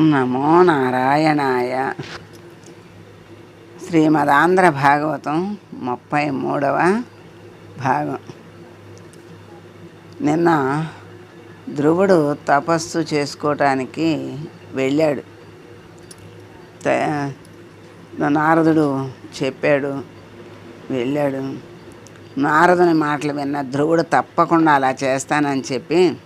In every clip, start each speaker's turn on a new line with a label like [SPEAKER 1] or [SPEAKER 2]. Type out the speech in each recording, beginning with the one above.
[SPEAKER 1] ఓం నమో నారాయణాయ. శ్రీమదాంధ్ర భాగవతం ముప్పై మూడవ భాగం. నిన్న ధ్రువుడు తపస్సు చేసుకోవటానికి వెళ్ళాడు. త- నారదుడు చెప్పాడు వెళ్ళాడు. నారదుని మాటలు విన్న ధ్రువుడు తప్పకుండా అలా చేస్తానని చెప్పి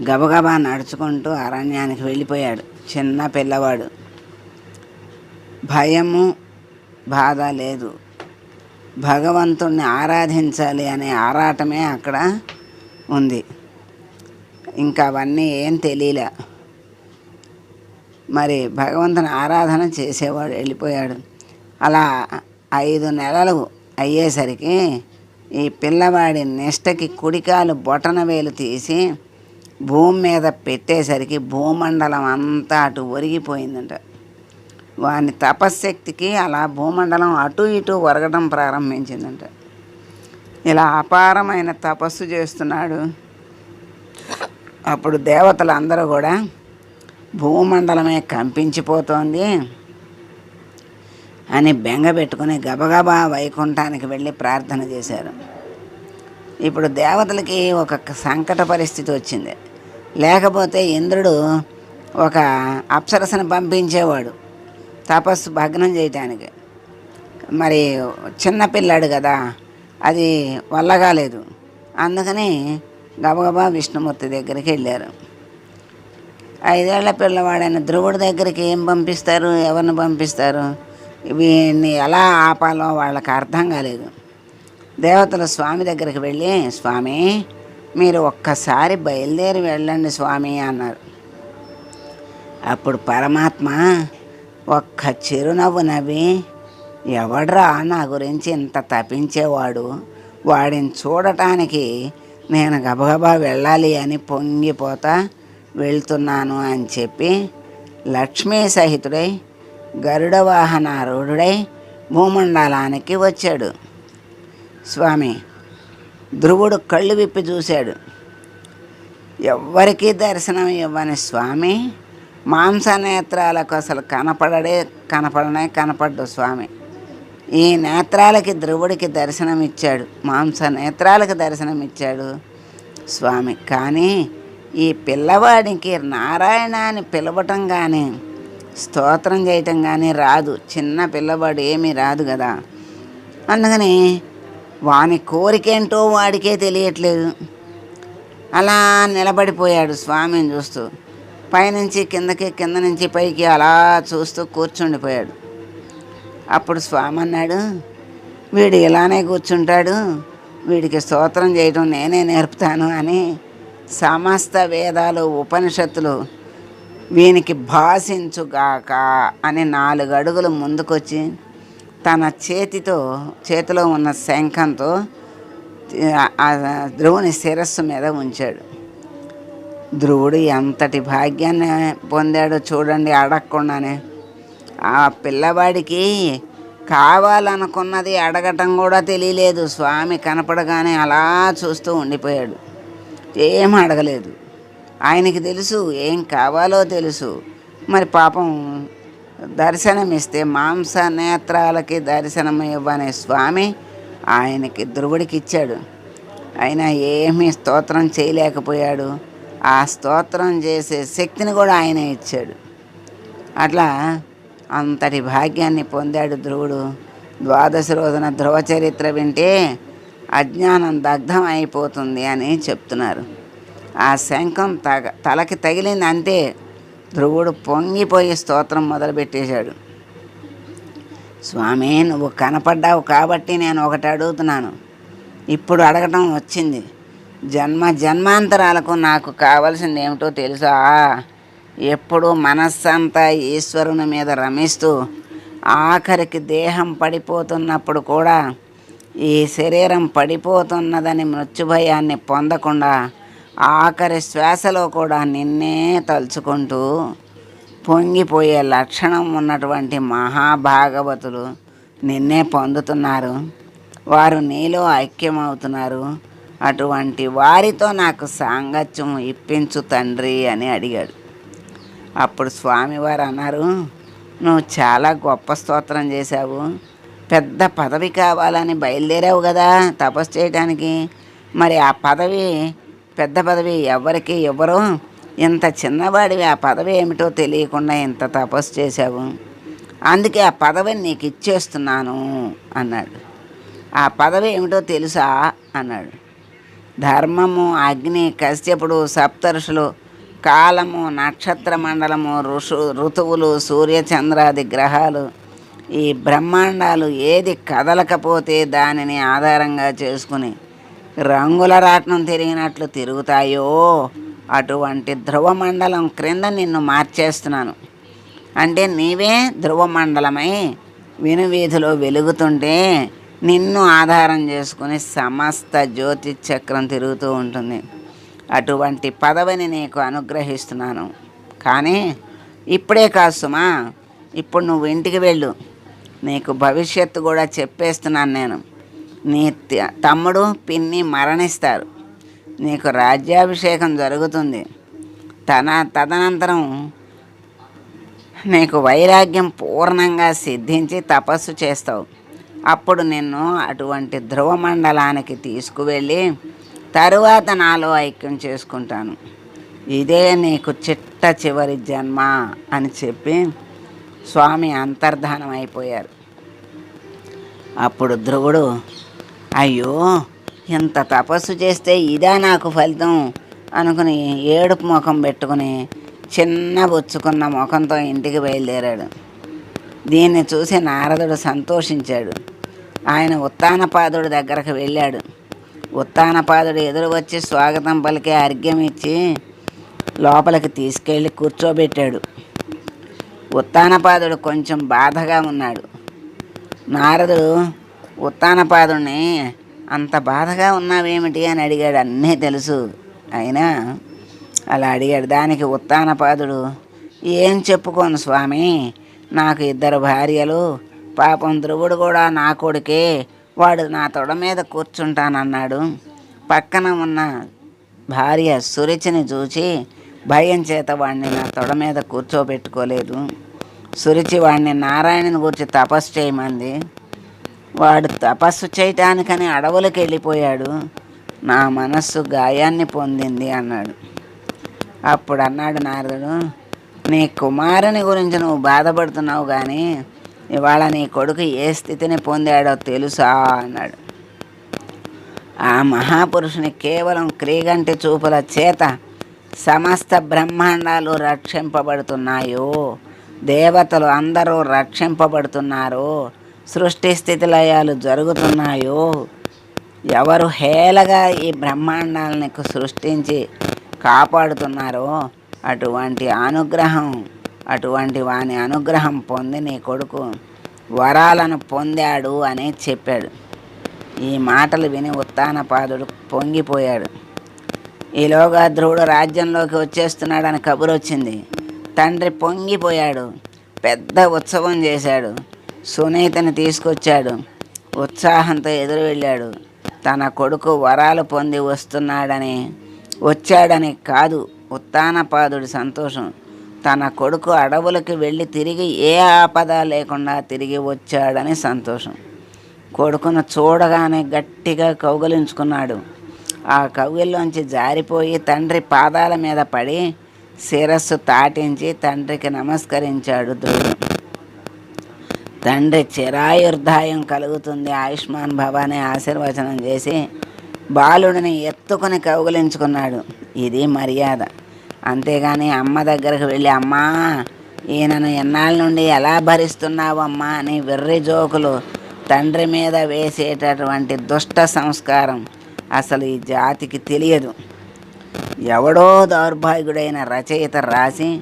[SPEAKER 1] గబగబా నడుచుకుంటూ అరణ్యానికి వెళ్ళిపోయాడు. చిన్న పిల్లవాడు. భయము బాధ లేదు. భగవంతుణ్ణి ఆరాధించాలి అనే ఆరాటమే అక్కడ ఉంది. ఇంకా అవన్నీ ఏం తెలియలే. మరి భగవంతుని ఆరాధన చేసేవాడు వెళ్ళిపోయాడు. అలా ఐదు నెలలు అయ్యేసరికి ఈ పిల్లవాడి నిష్టకి కుడికాలు బొటన వేలు తీసి భూమి మీద పెట్టేసరికి భూమండలం అంతా అటు ఒరిగిపోయిందంట. వాని తపశ్శక్తికి అలా భూమండలం అటు ఇటు ఒరగడం ప్రారంభించిందంట. ఇలా అపారమైన తపస్సు చేస్తున్నాడు. అప్పుడు దేవతలందరూ కూడా భూమండలమే కంపించిపోతోంది అని బెంగ పెట్టుకుని గబగబా వైకుంఠానికి వెళ్ళి ప్రార్థన చేశారు. ఇప్పుడు దేవతలకి ఒక సంకట పరిస్థితి వచ్చింది. లేకపోతే ఇంద్రుడు ఒక అప్సరసను పంపించేవాడు. తపస్సు భగ్నం చేయటానికి. మరి చిన్నపిల్లాడు కదా అది వల్ల కాలేదు అందుకని గబగబా విష్ణుమూర్తి దగ్గరికి వెళ్ళారు. ఐదేళ్ళ పిల్లవాడైన ధ్రువుడి దగ్గరికి ఏం పంపిస్తారు ఎవరిని పంపిస్తారు? వీడిని ఎలా ఆపాలో వాళ్ళకి అర్థం కాలేదు. దేవతలు స్వామి దగ్గరికి వెళ్ళి స్వామి మీరు ఒక్కసారి బయలుదేరి వెళ్ళండి స్వామి అన్నారు. అప్పుడు పరమాత్మ ఒక్క చిరునవ్వు నవ్వి ఎవడ్రా నా గురించి ఇంత తప్పించేవాడు వాడిని చూడటానికి నేను గబగబా వెళ్ళాలి అని పొంగిపోతా వెళ్తున్నాను అని చెప్పి లక్ష్మీ సహితుడై గరుడ వాహనారూఢుడై భూమండలానికి వచ్చాడు. స్వామి. ధ్రువుడు కళ్ళు విప్పి చూశాడు. ఎవ్వరికీ దర్శనం ఇవ్వని స్వామి మాంస నేత్రాలకు అసలు కనపడడే కనపడనే కనపడ్డు స్వామి. ఈ నేత్రాలకి ధ్రువుడికి దర్శనం ఇచ్చాడు. మాంస నేత్రాలకు దర్శనం ఇచ్చాడు స్వామి. కానీ ఈ పిల్లవాడికి నారాయణ అని పిలవటం కానీ స్తోత్రం చేయటం కానీ రాదు. చిన్న పిల్లవాడు ఏమీ రాదు కదా అందుకని వాని కోరికేంటో వాడికే తెలియట్లేదు. అలా నిలబడిపోయాడు స్వామిని చూస్తూ. పైనుంచి కిందకి కింద నుంచి పైకి అలా చూస్తూ కూర్చుండిపోయాడు. అప్పుడు స్వామి అన్నాడు వీడు ఇలానే కూర్చుంటాడు. వీడికి స్తోత్రం చేయడం నేనే నేర్పుతాను అని సమస్త వేదాలు ఉపనిషత్తులు వీనికి భాషించుగాక అని నాలుగు అడుగులు ముందుకొచ్చి తన చేతితో చేతిలో ఉన్న శంఖంతో ఆ- ధ్రువుని శిరస్సు మీద ఉంచాడు. ధ్రువుడు ఎంతటి భాగ్యాన్ని పొందాడో చూడండి అడగకుండానే. ఆ పిల్లవాడికి కావాలనుకున్నది అడగటం కూడా తెలియలేదు. స్వామి కనపడగానే అలా చూస్తూ ఉండిపోయాడు. ఏం అడగలేదు. ఆయనకి తెలుసు ఏం కావాలో తెలుసు. మరి పాపం దర్శనమిస్తే మాంస నేత్రాలకి దర్శనం ఇవ్వనే స్వామి ఆయనకి ధ్రువుడికి ఇచ్చాడు అయినా ఏమీ స్తోత్రం చేయలేకపోయాడు. ఆ స్తోత్రం చేసే శక్తిని కూడా ఆయన ఇచ్చాడు. అట్లా అంతటి భాగ్యాన్ని పొందాడు ధ్రువుడు. ద్వాదశి రోజున ధ్రువ చరిత్ర వింటే అజ్ఞానం దగ్ధం అయిపోతుంది అని చెప్తున్నారు. ఆ శంఖం తగ తలకి తగిలింది అంతే ధ్రువుడు పొంగిపోయి స్తోత్రం మొదలుపెట్టేశాడు. స్వామి నువ్వు కనపడ్డావు కాబట్టి నేను ఒకటి అడుగుతున్నాను. ఇప్పుడు అడగటం వచ్చింది. జన్మ జన్మాంతరాలకు నాకు కావలసింది ఏమిటో తెలుసా? ఎప్పుడు మనస్సంతా ఈశ్వరుని మీద రమిస్తూ ఆఖరికి దేహం పడిపోతున్నప్పుడు కూడా ఈ శరీరం పడిపోతున్నదని మృత్యుభయాన్ని పొందకుండా ఆఖరి శ్వాసలో కూడా నిన్నే తలుచుకుంటూ పొంగిపోయే లక్షణం ఉన్నటువంటి మహాభాగవతులు నిన్నే పొందుతున్నారు. వారు నీలో ఐక్యమవుతున్నారు. అటువంటి వారితో నాకు సాంగత్యం ఇప్పించు తండ్రి అని అడిగాడు. అప్పుడు స్వామివారు అన్నారు నువ్వు చాలా గొప్ప స్తోత్రం చేశావు. పెద్ద పదవి కావాలని బయలుదేరావు కదా తపస్సు చేయడానికి మరి ఆ పదవి పెద్ద పదవి ఎవరికి ఇవ్వరు. ఇంత చిన్నవాడివి ఆ పదవి ఏమిటో తెలియకుండా ఇంత తపస్సు చేశావు. అందుకే ఆ పదవిని నీకు ఇచ్చేస్తున్నాను అన్నాడు. ఆ పదవి ఏమిటో తెలుసా అన్నాడు. ధర్మము అగ్ని కశ్యపుడు సప్తరుషులు కాలము నక్షత్ర మండలము ఋషు ఋతువులు సూర్యచంద్రాది గ్రహాలు ఈ బ్రహ్మాండాలు ఏది కదలకపోతే దానిని ఆధారంగా చేసుకుని రంగుల రాట్నం తిరిగినట్లు తిరుగుతాయో? అటువంటి ధ్రువమండలం క్రింద నిన్ను మార్చేస్తున్నాను. అంటే నీవే ధ్రువమండలమై వినువీధిలో వెలుగుతుంటే నిన్ను ఆధారం చేసుకుని సమస్త జ్యోతి చక్రం తిరుగుతూ ఉంటుంది. అటువంటి పదవిని నీకు అనుగ్రహిస్తున్నాను. కానీ ఇప్పుడే కాదు సుమా ఇప్పుడు నువ్వు ఇంటికి వెళ్ళు. నీకు భవిష్యత్తు కూడా చెప్పేస్తున్నాను నేను. నీ తమ్ముడు పిన్ని మరణిస్తారు. నీకు రాజ్యాభిషేకం జరుగుతుంది. తన తదనంతరం నీకు వైరాగ్యం పూర్ణంగా సిద్ధించి తపస్సు చేస్తావు. అప్పుడు నిన్ను అటువంటి ధ్రువమండలానికి తీసుకువెళ్ళి తరువాత నాలో ఐక్యం చేసుకుంటాను. ఇదే నీకు చిట్ట చివరి జన్మ అని చెప్పి స్వామి అంతర్ధానం అయిపోయారు. అప్పుడు ధ్రువుడు అయ్యో ఇంత తపస్సు చేస్తే ఇదా నాకు ఫలితం అనుకుని ఏడుపు ముఖం పెట్టుకుని చిన్న బొచ్చుకున్న ముఖంతో ఇంటికి బయలుదేరాడు. దీన్ని చూసి నారదుడు సంతోషించాడు. ఆయన ఉత్తానపాదుడి దగ్గరకు వెళ్ళాడు. ఉత్తానపాదుడు ఎదురు వచ్చి స్వాగతం పలికే అర్ఘ్యం ఇచ్చి లోపలికి తీసుకెళ్ళి కూర్చోబెట్టాడు. ఉత్తానపాదుడు కొంచెం బాధగా ఉన్నాడు. నారదుడు ఉత్తానపాదుడిని అంత బాధగా ఉన్నావేమిటి అని అడిగాడు. అన్నీ తెలుసు. అయినా అలా అడిగాడు. దానికి ఉత్తానపాదుడు ఏం చెప్పుకోను స్వామి? నాకు ఇద్దరు భార్యలు పాపం ధ్రువుడు కూడా నా కొడుకే. వాడు నా తొడ మీద కూర్చుంటానన్నాడు. పక్కన ఉన్న భార్య సురిచిని చూచి భయం చేత వాడిని నా తొడ మీద కూర్చోబెట్టుకోలేదు. సురిచి వాడిని నారాయణని గురించి తపస్సు చేయమంది. వాడు తపస్సు చేయటానికని అడవులకు వెళ్ళిపోయాడు. నా మనస్సు గాయాన్ని పొందింది అన్నాడు. అప్పుడు అన్నాడు నారదుడు నీ కుమారుని గురించి నువ్వు బాధపడుతున్నావు కానీ ఇవాళ నీ కొడుకు ఏ స్థితిని పొందాడో తెలుసా? అన్నాడు. ఆ మహాపురుషుని కేవలం క్రీగంటి చూపుల చేత సమస్త బ్రహ్మాండాలు రక్షింపబడుతున్నాయో దేవతలు అందరూ రక్షింపబడుతున్నారు సృష్టి స్థితిలయాలు జరుగుతున్నాయో ఎవరు హేళగా ఈ బ్రహ్మాండాలని సృష్టించి కాపాడుతున్నారో అటువంటి అనుగ్రహం అటువంటి వాని అనుగ్రహం పొంది నీ కొడుకు వరాలను పొందాడు అని చెప్పాడు. ఈ మాటలు విని ఉత్తానపాదుడు పొంగిపోయాడు. ఈలోగా ధ్రువుడు రాజ్యంలోకి వచ్చేస్తున్నాడని కబురు వచ్చింది తండ్రి పొంగిపోయాడు పెద్ద ఉత్సవం చేశాడు. సునీతని తీసుకొచ్చాడు. ఉత్సాహంతో ఎదురు వెళ్ళాడు. తన కొడుకు వరాలు పొంది వస్తున్నాడని వచ్చాడని కాదు ఉత్తానపాదుడి సంతోషం. తన కొడుకు అడవులకు వెళ్ళి తిరిగి ఏ ఆపద లేకుండా తిరిగి వచ్చాడని సంతోషం. కొడుకును చూడగానే గట్టిగా కౌగలించుకున్నాడు. ఆ కౌగిల్లోంచి జారిపోయి తండ్రి పాదాల మీద పడి శిరస్సు తాటించి తండ్రికి నమస్కరించాడు ధ్రువుడు తండ్రి చిరాయుర్ధాయం కలుగుతుంది. ఆయుష్మాన్ భవ ఆశీర్వచనం చేసి బాలుడిని ఎత్తుకుని కౌగులించుకున్నాడు. ఇది మర్యాద. అంతేగాని అమ్మ దగ్గరకు వెళ్ళి అమ్మా ఈయనను ఎన్నాళ్ళ నుండి ఎలా భరిస్తున్నావు అమ్మా? అని వెర్రి జోకులు తండ్రి మీద వేసేటటువంటి దుష్ట సంస్కారం అసలు ఈ జాతికి తెలియదు. ఎవడో దౌర్భాగ్యుడైన రచయిత రాసి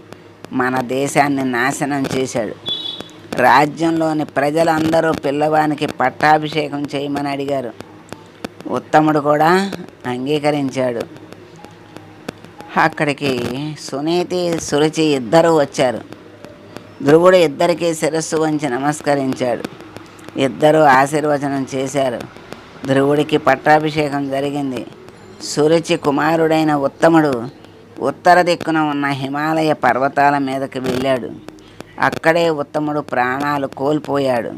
[SPEAKER 1] మన దేశాన్ని నాశనం చేశాడు. రాజ్యంలోని ప్రజలందరూ పిల్లవానికి పట్టాభిషేకం చేయమని అడిగారు. ఉత్తముడు కూడా అంగీకరించాడు. అక్కడికి సునీతి సురుచి ఇద్దరూ వచ్చారు. ధ్రువుడు ఇద్దరికీ శిరస్సు వంచి నమస్కరించాడు. ఇద్దరూ ఆశీర్వచనం చేశారు. ధ్రువుడికి పట్టాభిషేకం జరిగింది. సురుచి కుమారుడైన ఉత్తముడు ఉత్తర దిక్కున ఉన్న హిమాలయ పర్వతాల మీదకి వెళ్ళాడు. అక్కడే ఉత్తముడు ప్రాణాలు కోల్పోయాడు.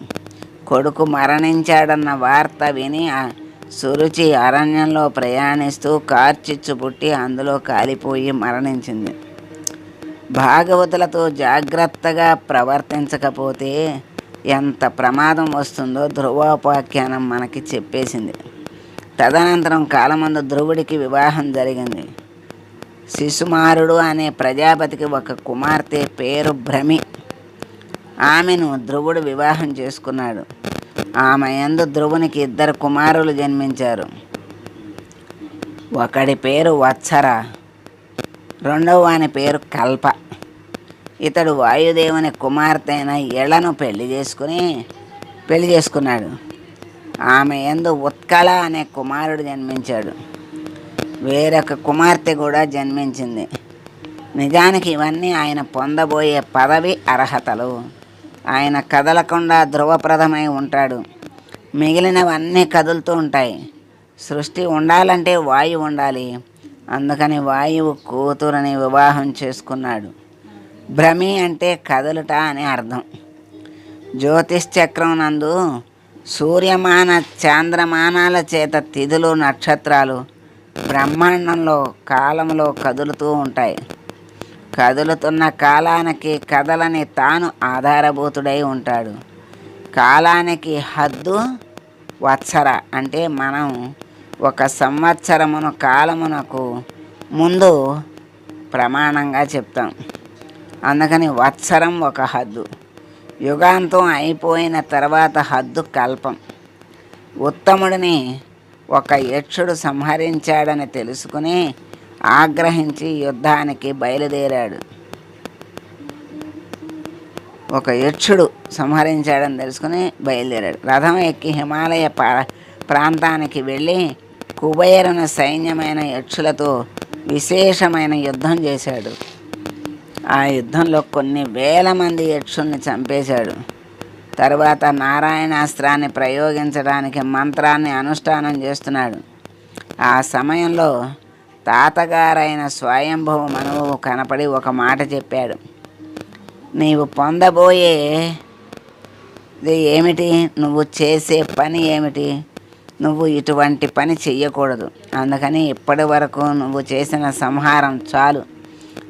[SPEAKER 1] కొడుకు మరణించాడన్న వార్త విని ఆ సురుచి అరణ్యంలో ప్రయాణిస్తూ కార్చిచ్చు పుట్టి అందులో కాలిపోయి మరణించింది. భాగవతులతో జాగ్రత్తగా ప్రవర్తించకపోతే ఎంత ప్రమాదం వస్తుందో ధ్రువోపాఖ్యానం మనకి చెప్పేసింది. తదనంతరం కాలమందు ధ్రువుడికి వివాహం జరిగింది. శిశుమారుడు అనే ప్రజాపతికి ఒక కుమార్తె పేరు భ్రమి. ఆమెను ధ్రువుడు వివాహం చేసుకున్నాడు. ఆమె యందు ధ్రువునికి ఇద్దరు కుమారులు జన్మించారు. ఒకడి పేరు వత్సర రెండవ వాని పేరు కల్ప. ఇతడు వాయుదేవుని కుమార్తె అయిన ఇళ్ళను పెళ్ళి చేసుకుని పెళ్ళి చేసుకున్నాడు. ఆమె యందు ఉత్కళ అనే కుమారుడు జన్మించాడు. వేరొక కుమార్తె కూడా జన్మించింది. నిజానికి ఇవన్నీ ఆయన పొందబోయే పదవి అర్హతలు. ఆయన కదలకుండా ధ్రువప్రదమై ఉంటాడు. మిగిలినవన్నీ కదులుతూ ఉంటాయి. సృష్టి ఉండాలంటే వాయువు ఉండాలి. అందుకని వాయువు కూతురుని వివాహం చేసుకున్నాడు. భ్రమి అంటే కదులుట అని అర్థం. జ్యోతిష్ చక్రం నందు సూర్యమాన చాంద్రమానాల చేత తిథులు నక్షత్రాలు బ్రహ్మాండంలో కాలంలో కదులుతూ ఉంటాయి. కదులుతున్న కాలానికి కథలని తాను ఆధారభూతుడై ఉంటాడు. కాలానికి హద్దు వత్సర అంటే మనం ఒక సంవత్సరమును కాలమునకు ముందు ప్రమాణంగా చెప్తాం. అందుకని వత్సరం ఒక హద్దు. యుగాంతం అయిపోయిన తర్వాత హద్దు కల్పం. ఉత్తముడిని ఒక యక్షుడు సంహరించాడని తెలుసుకుని ఆగ్రహించి యుద్ధానికి బయలుదేరాడు. ఒక యక్షుడు సంహరించాడని తెలుసుకుని బయలుదేరాడు. రథం ఎక్కి హిమాలయ పా- ప్రాంతానికి వెళ్ళి కుబేరుని సైన్యమైన యక్షులతో విశేషమైన యుద్ధం చేశాడు. ఆ యుద్ధంలో కొన్ని వేల మంది యక్షుల్ని చంపేశాడు. తర్వాత నారాయణాస్త్రాన్ని ప్రయోగించడానికి మంత్రాన్ని అనుష్ఠానం చేస్తున్నాడు. ఆ సమయంలో తాతగారైన స్వయంభవ మనువు కనపడి ఒక మాట చెప్పాడు. నీవు పొందబోయే ఇది ఏమిటి? నువ్వు చేసే పని ఏమిటి? నువ్వు ఇటువంటి పని చెయ్యకూడదు. అందుకని ఇప్పటి వరకు నువ్వు చేసిన సంహారం చాలు.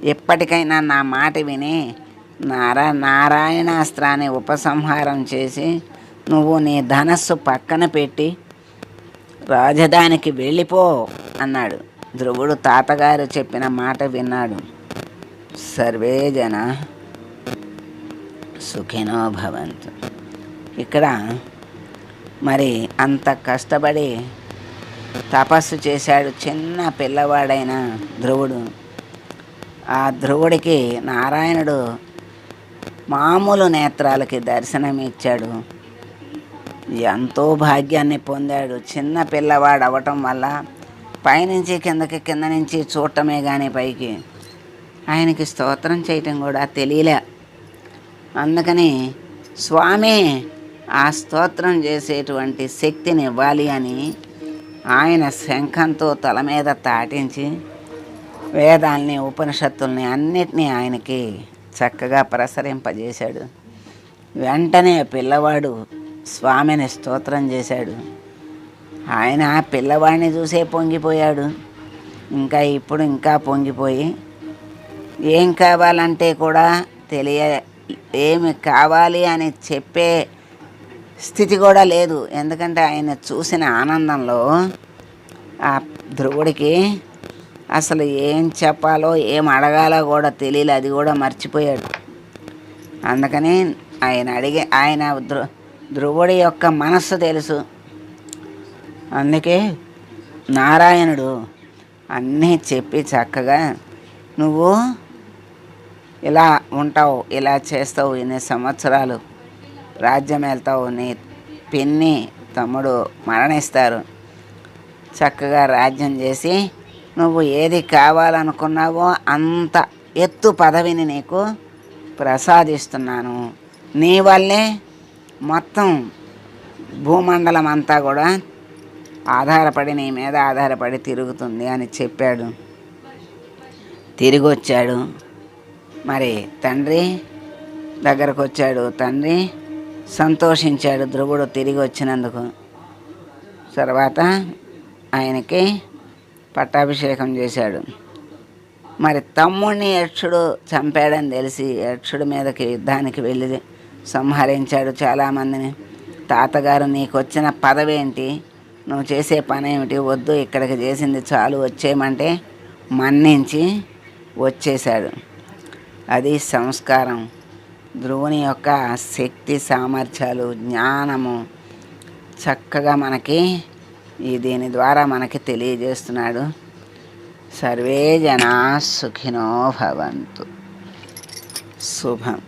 [SPEAKER 1] ఎప్పటికైనా నా మాట విని నారా నారాయణాస్త్రాన్ని ఉపసంహారం చేసి నువ్వు నీ ధనస్సు పక్కన పెట్టి రాజధానికి వెళ్ళిపో అన్నాడు. ధ్రువుడు తాతగారు చెప్పిన మాట విన్నాడు. సర్వే జన సుఖినో భవంతు. ఇక్కడ మరి అంత కష్టపడి తపస్సు చేశాడు చిన్న పిల్లవాడైన ధ్రువుడు. ఆ ధ్రువుడికి నారాయణుడు మామూలు నేత్రాలకి దర్శనం ఇచ్చాడు ఎంతో భాగ్యాన్ని పొందాడు. చిన్న పిల్లవాడు అవటం వల్ల పైనుంచి కిందకి కింద నుంచి చూడటమే కానీ పైకి. ఆయనకి స్తోత్రం చేయటం కూడా తెలియలే. అందుకని స్వామి ఆ స్తోత్రం చేసేటువంటి శక్తిని ఇవ్వాలి అని ఆయన శంఖంతో తల మీద తాటించి వేదాల్ని ఉపనిషత్తుల్ని అన్నిటినీ ఆయనకి చక్కగా ప్రసరింపజేశాడు. వెంటనే పిల్లవాడు స్వామిని స్తోత్రం చేశాడు. ఆయన పిల్లవాడిని చూసే పొంగిపోయాడు. ఇంకా ఇప్పుడు ఇంకా పొంగిపోయి ఏం కావాలంటే కూడా తెలియ ఏమి కావాలి అని చెప్పే స్థితి కూడా లేదు. ఎందుకంటే ఆయన చూసిన ఆనందంలో ఆ ధ్రువుడికి అసలు ఏం చెప్పాలో ఏం అడగాలో కూడా తెలియలే. అది కూడా మర్చిపోయాడు. అందుకని ఆయన అడిగే ఆయన ధ్రు ధ్రువుడి యొక్క మనస్సు తెలుసు. అందుకే నారాయణుడు అన్నీ చెప్పి చక్కగా నువ్వు ఇలా ఉంటావు ఇలా చేస్తావు ఇన్ని సంవత్సరాలు. రాజ్యం వెళ్తావు నీ పిన్ని తమ్ముడు మరణిస్తారు. చక్కగా రాజ్యం చేసి నువ్వు ఏది కావాలనుకున్నావో అంత ఎత్తు పదవిని నీకు ప్రసాదిస్తున్నాను. నీ వల్లే మొత్తం భూమండలం అంతా కూడా ఆధారపడి నీ మీద ఆధారపడి తిరుగుతుంది అని చెప్పాడు. తిరిగి వచ్చాడు మరి తండ్రి దగ్గరకు వచ్చాడు తండ్రి సంతోషించాడు. ధ్రువుడు తిరిగి వచ్చినందుకు తర్వాత ఆయనకి పట్టాభిషేకం చేశాడు. మరి తమ్ముడిని యక్షుడు చంపాడని తెలిసి యక్షుడి మీదకి యుద్ధానికి వెళ్ళి సంహరించాడు చాలామందిని. తాతగారు నీకు వచ్చిన పదవి ఏంటి నువ్వు చేసే పని ఏమిటి వద్దు ఇక్కడికి చేసింది చాలు. వచ్చేయమంటే మన్నించి వచ్చేశాడు. అది సంస్కారం. ధ్రువుని యొక్క శక్తి సామర్థ్యాలు జ్ఞానము చక్కగా మనకి ఈ దీని ద్వారా మనకి తెలియజేస్తున్నాడు. సర్వే జనా సుఖినో భవంతు. శుభం.